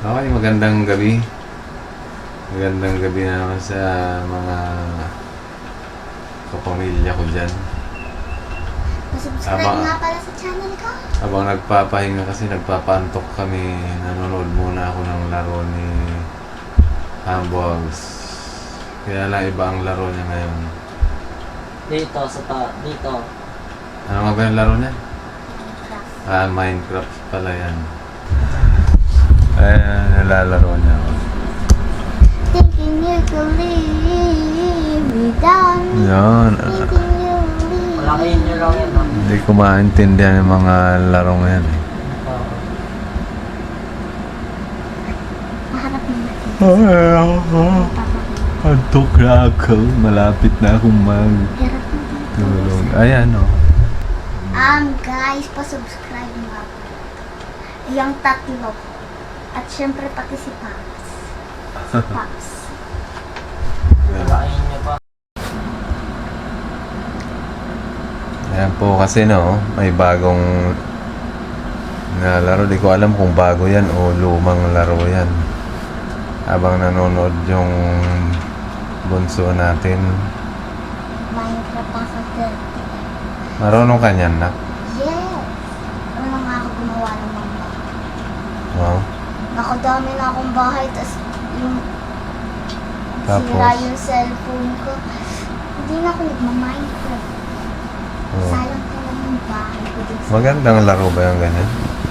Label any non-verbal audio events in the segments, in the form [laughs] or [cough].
Okay, magandang gabi. Magandang gabi naman sa mga kapamilya ko dyan. Subscribe Tama. nga pala sa channel ko. Habang nagpapahinga kasi nagpapantok kami, nanonood muna ako ng laro ni Hamburgs. Kaya lang iba ang laro niya ngayon. Dito, sa ta, dito. Ano nga ba yung laro niya? Minecraft. Ah, Minecraft pala yan. Ayan, nilalaro niya ako. Thinking you could leave me down. Yan. Thinking you leave yan, ha? Hindi ko maintindihan yung mga laro ngayon eh. Oo. Maharap mo ako. Antok na ako. Malapit na akong Hirap mo magtulog. Ayan o. Um, guys, pa-subscribe nga po. Yung tatlo. At syempre pati si Paps. [laughs] Si pa. Ayan po kasi no, may bagong na laro. Di ko alam kung bago yan o lumang laro yan. Habang nanonood yung bunso natin. Minecraft ang hotel. Marunong ka niyan, nak? Yes! Ano nga ako gumawa ng mga bahay. Wow. Nakadami na akong bahay, tas yung Tapos? sira yung cellphone ko. Hindi na ako nagma-Minecraft. Oh. Sayang ka lang yung bahay ko dun sa Magandang laro ba yung ganyan?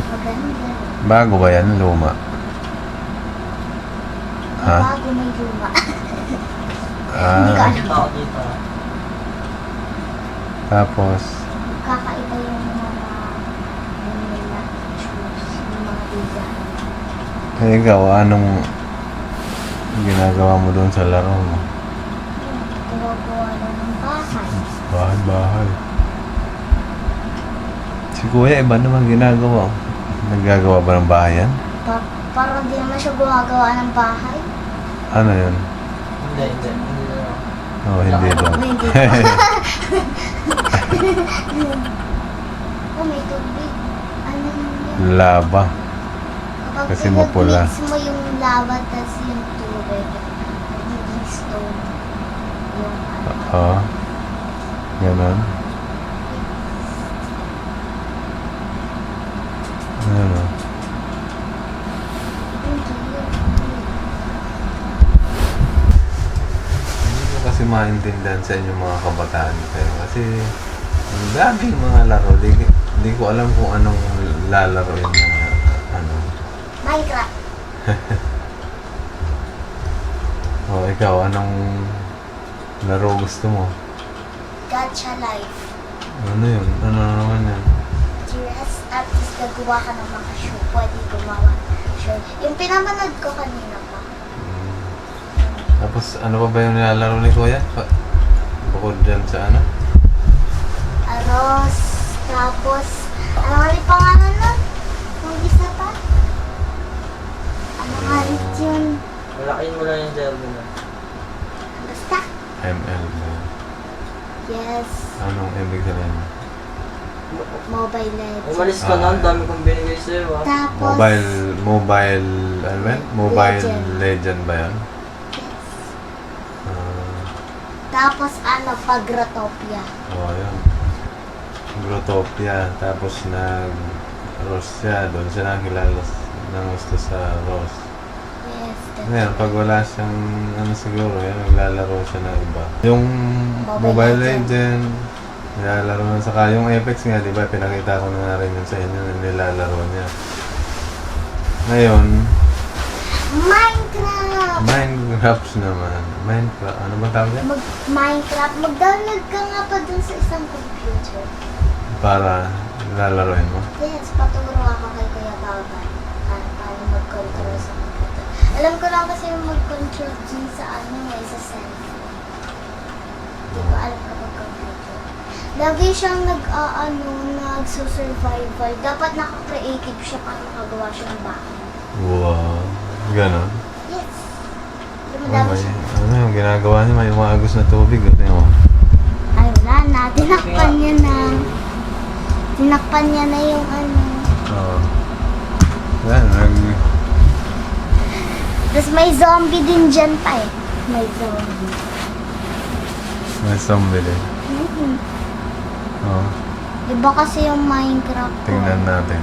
maganda. Bago ba yan? Luma? Ha? Bago may luma. [laughs] Hindi ko Ah, alam. Dito ako dito. tapos, Kakaiba yung mga yung nila shoes, yung mga design. Eh, ikaw, anong ginagawa mo doon sa laro mo? Gumagawa lang ng bahay. Bahay, bahay. Si Kuya, iba naman ginagawa. Naggagawa ba ng bahay yan? Pa parang di naman siya gumagawa ng bahay. Ano yun? Hindi, hindi. Hindi lang. Oh, hindi daw. [laughs] Hindi. [laughs] oh, may tubig. Ano yun? Laba. Kasi mapula. pinag-mix mo yung lava tas yung tubig, nagiging stone. Yung ano. Oo. Ganon. Ano? Hindi ko kasi maintindihan sa inyo mga kabataan kayo kasi ang daming mga laro. Di, di ko alam kung anong lalaroin na ano. Minecraft. [laughs] O ikaw, anong laro gusto mo? Gacha life. Ano yun? Ano naman yan? Dress at is gagawa ka ng mga shoe. Pwede gumawa ng shoe. Yung pinamanood ko kanina pa. Mm. Tapos ano pa ba yung nilalaro ni Kuya? Pa- bukod dyan sa ano? Aros. Tapos, ano rin pangalan nun? Yung isa pa? Rin yun? Malakihin mo lang yung derby na. Basta. ML yun? Yes. Anong ibig sabihin? Mobile Legends. Umalis ka na, ang dami kong binigay sa'yo, ha? Tapos, Mobile, mobile, ano ba yun? Mobile Legend. Legend, ba yun? Yes. Ah, Tapos ano, Pagrotopia. Oo, yun. Grotopia. Tapos nag Rose siya. Doon siya nakilala ng gusto sa Rose. Yes. that- Ngayon, pag wala siyang ano siguro, yan, naglalaro siya ng iba. Yung Mobile Mobile, Legend. Nilalaro na saka yung Apex nga, di ba, pinakita ko na nga rin yun sa inyo na nilalaro niya. Ngayon, Minecraft! Minecraft naman. Minecraft, ano ba tawag yan? Mag Minecraft. Mag-download ka nga pa dun sa isang computer. Para lalaroin mo. Yes, paturo ako kay Kuya Baban. Mag-control sa computer. Alam ko lang kasi yung mag-control dun sa ano eh, sa cellphone. Hindi ko alam ka mag-computer. Lagi siyang nag, uh, nagsusurvival. Dapat naka-creative siya para makagawa siya ng bahay. Wow. Ganon. Yes. Oh, Dumadami siya. ano yung ginagawa niya? May umagos na tubig. Ano yun? Ay, wala na. Tinakpan niya na. Tinakpan niya na yung ano. Oo. Yan, nag... Tapos may zombie din dyan pa eh. May zombie. May zombie din. Mhm. Oh, Iba kasi yung Minecraft ko. tingnan natin.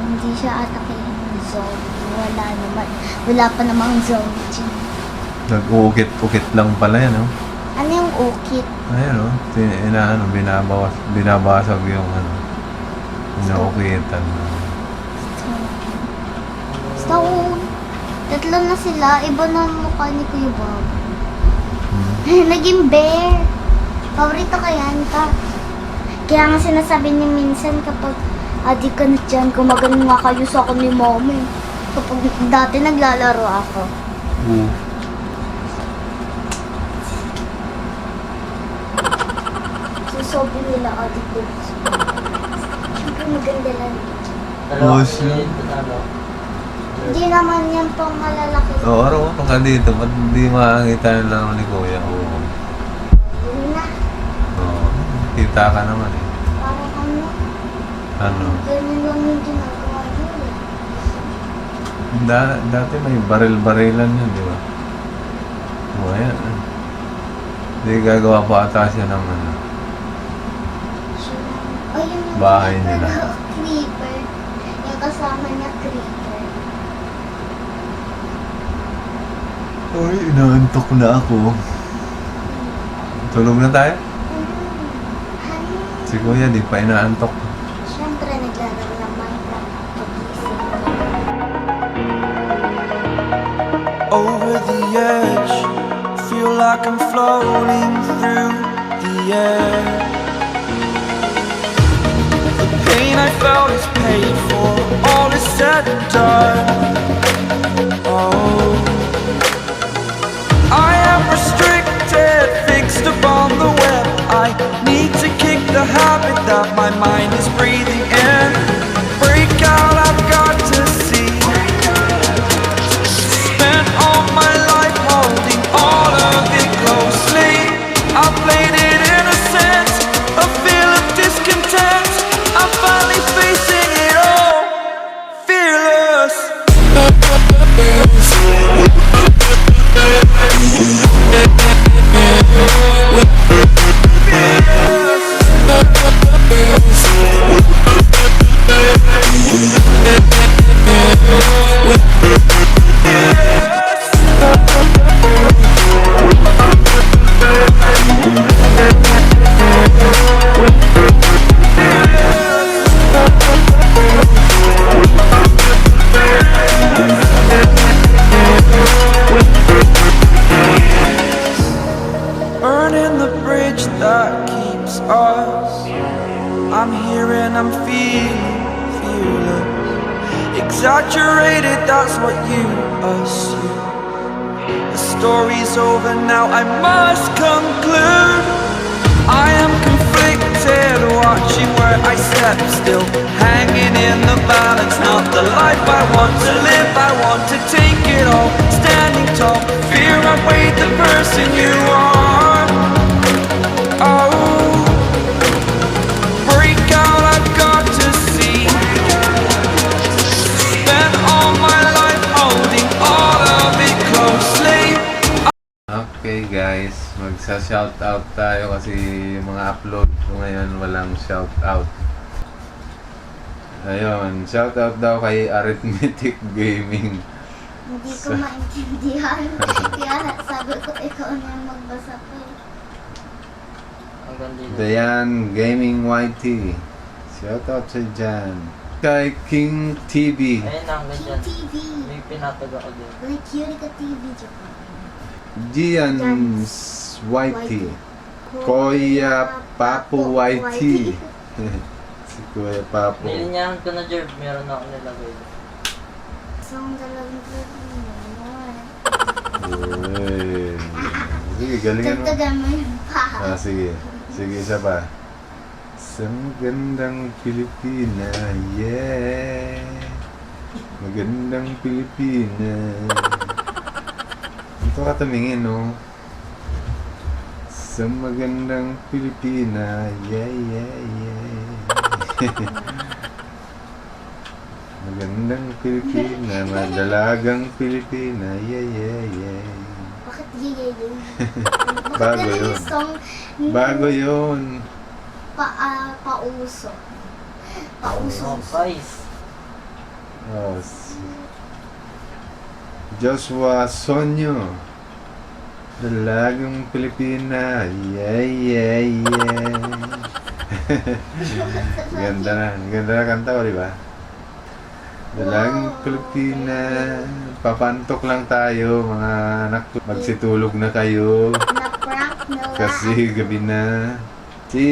Hindi siya atakihin ng zombie. Wala naman. Wala pa namang zombie dyan. Nag-uukit-ukit lang pala yan, oh. Ano yung ukit? Ayan, oh. Tin- Inaano, binabawas, binabasag yung ano. Inaukitan. Stone. Tatlo na sila. Iba na ang mukha ni Kuya Bob. Hmm. [laughs] Naging bear. Paborito ka yan ka. Kaya nga sinasabi ni minsan kapag adi ka na dyan, gumagaling nga kayo sa akin ni mommy. Kapag dati naglalaro ako. Oo. Susobo nila adi ko. Siyempre maganda lang. Dalawa Oh? Hindi naman yan pang malalaki. Oo, araw ko ka dito. Ba't hindi makakita ng laro ni Kuya? Oo. Yun na. Oo. Kita ka naman eh. Parang ano. Ano? Ganyan lang yung ginagawa niyo eh. Da- dati may baril-barilan yun, di ba? Oo, ayan. Hindi gagawa pa ata siya ng ano. Ay, yun yung Bahay nila. creeper. Yung kasama niya, creeper. Uy, inaantok na ako. Tulog na tayo? Si Kuya, di pa inaantok. Siyempre, naglalaro ng Minecraft. Pagising. over the edge. Feel like I'm floating through the air. The pain I felt is paid for, all is said and done. Oh, I am restricted, fixed upon the web. I need to kick the habit that my mind is breathing still. Hanging in the balance, not the life I want to live. I want to take it all, standing tall. Fear the person you are. Oh, out, I've got to see. Spent all my life holding all of it closely. Okay guys, magsa-shoutout tayo kasi mga upload ko ngayon walang shoutout. Ayun, shoutout daw kay Arithmetic Gaming. Hindi ko maintindihan. [laughs] Kaya sabi ko, ikaw na yung magbasa ko. Dayan Gaming YT. Shoutout sa dyan. Kay King TV. Ayun ang ganda. TV. May pinatag ako din. Like, Eureka TV, Japan. Gian's YT. Kuya Papu YT. [laughs] si Kuya Papu. Nilinyahan ko na, Jerv. Meron na ako nilagay. Isang dalawang dalawang Uy. Sige, galingan mo. Dagdagan mo yung pa. Ah, sige. Sige, isa pa. Sa magandang Pilipina, yeah. Magandang Pilipina. Ito ka tumingin, no? Sa magandang Pilipina, yeah, yeah. [laughs] Magandang Pilipina, madalagang Pilipina, yeah, yeah, yeah. Bakit yay yun? [laughs] Bakit Bago yun. song? Bago yun. Pa, ah, pauso. Pauso. Oh, guys. Oh, s- Joshua Sonyo. Dalagang Pilipina, yeah, yeah, yeah. [laughs] ganda na, ganda na kanta ko, di ba? Dalagang Wow. Pilipina, papantok lang tayo, mga anak. Magsitulog na kayo. Kasi gabi na. Si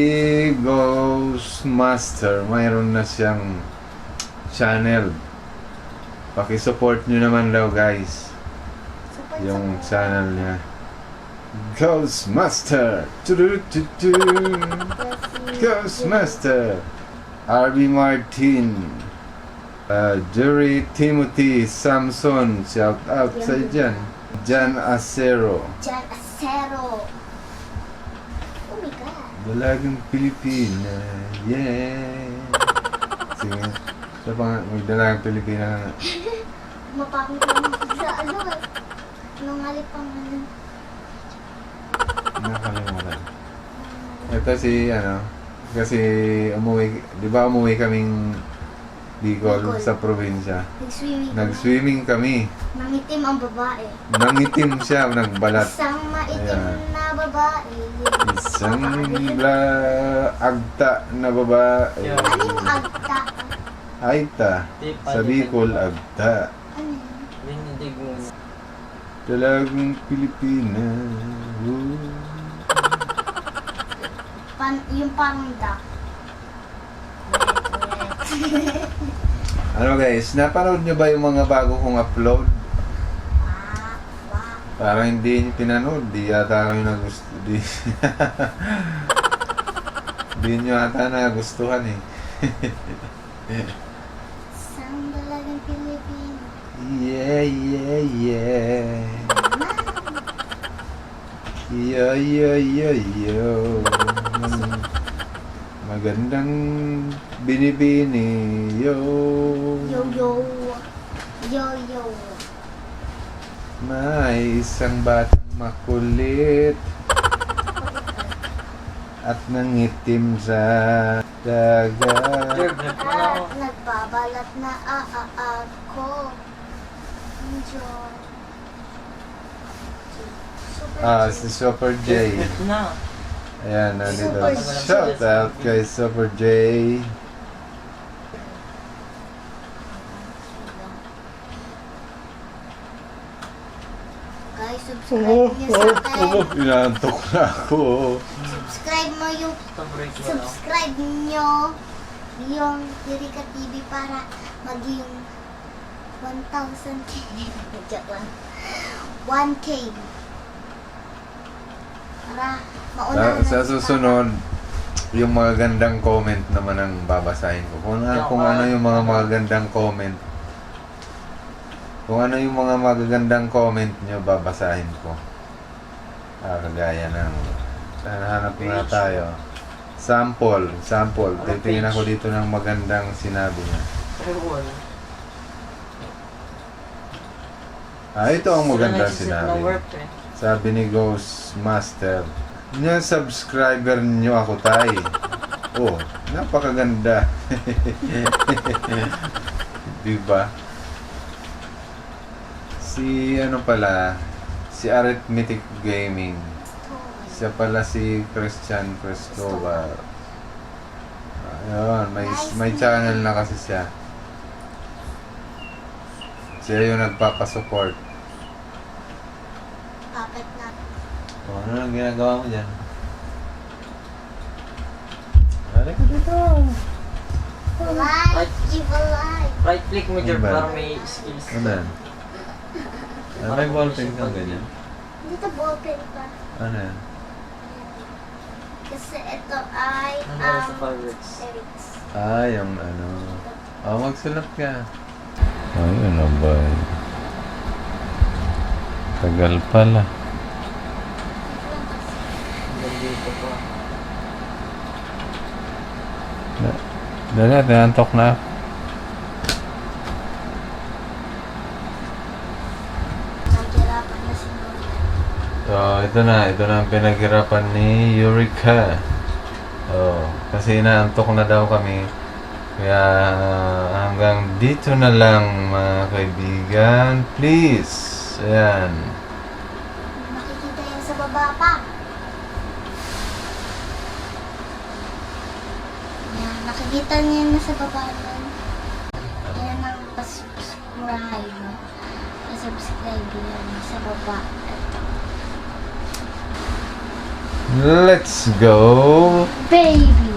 Ghostmaster, mayroon na siyang channel. Pakisupport nyo naman daw guys. Yung channel niya. Ghostmaster! Tudu-tudu. Ghostmaster! RB Martin. Uh, Jerry Timothy Samson. Shout out sa dyan. Jan Acero. Jan Acero. Oh my God. Dalagang Pilipina, yeah. Sige. Sa pang may dalagang Pilipina [laughs] na. Mapangit lang sa ano. Nung alipang ano. Nakalimutan. Ito si, ano, kasi umuwi, di ba umuwi kaming Bicol, Bicol. sa probinsya. Nag-swimming. Nag-swimming kami. Nangitim ang babae. Nangitim siya, nagbalat. Isang maitim Ayan. na babae. Isang bla agta na babae. Ano yung agta? Aita. Sa Bicol, agta. Ano yun? Dalagang Pan, yung parang duck. [laughs] Ano guys, napanood nyo ba yung mga bago kong upload? Parang hindi nyo pinanood, di yata kayo nagusto. Di, [laughs] di nyo ata nagustuhan eh. [laughs] Isang dalagang Pilipino. Yeah, yeah, yeah. Yo, yo, yo, yo. Magandang binibini, yo. Yo, yo. Yo, yo. May isang batang makulit at nangitim sa dagat. Jerv, nag na ako. At nagbabalat na ako. Enjoy. Super Ah, si Super J. Na. Ayan, nandito. Shout out kay Super J. Guys, subscribe niyo sa akin. Inantok na ako. Subscribe mo yung subscribe nyo yung Dirika TV para maging 1,000k. [laughs] Joke lang. 1k. Para mauna Sa, sa susunod, yung mga gandang comment naman ang babasahin ko. Kung, ano- kung ano yung mga magagandang comment. Kung ano yung mga magagandang comment nyo, babasahin ko. Ah, kagaya ng... Saan hanap na tayo? Sample. Sample. Titingin ako dito ng magandang sinabi niya. Ah, ito ang magandang sinabi. Sabi ni Ghost Master, Nya subscriber nyo ako tay. [laughs] Oh, napakaganda. [laughs] diba? Si ano pala, si Arithmetic Gaming. Siya pala si Christian Cristobal. Ayun, may, may channel na kasi siya. Siya yung nagpapasupport. Puppet na. Oh, ano ang ginagawa mo dyan? Halika ko dito. Like, give a like. Right click mo, Jerv, Ano ba? para may skills. Ano yan? Ah, may ballpen kang ganyan? Dito ballpen pa. Ano yan? Kasi ito ay Ano sa um, favorites? lyrics. Ah, yung ano. Oh, magsulat ka. Ayun na ba? Tagal pala. Dali, tinantok na. So, ito na. Ito na ang pinaghirapan ni Eureka. Oh, kasi inaantok na daw kami. Kaya hanggang dito na lang mga kaibigan. Please. Ayan. Nakikita niya na sa baba nun. Yan ang pasubscribe. Pasubscribe yan sa baba. Let's go. Baby!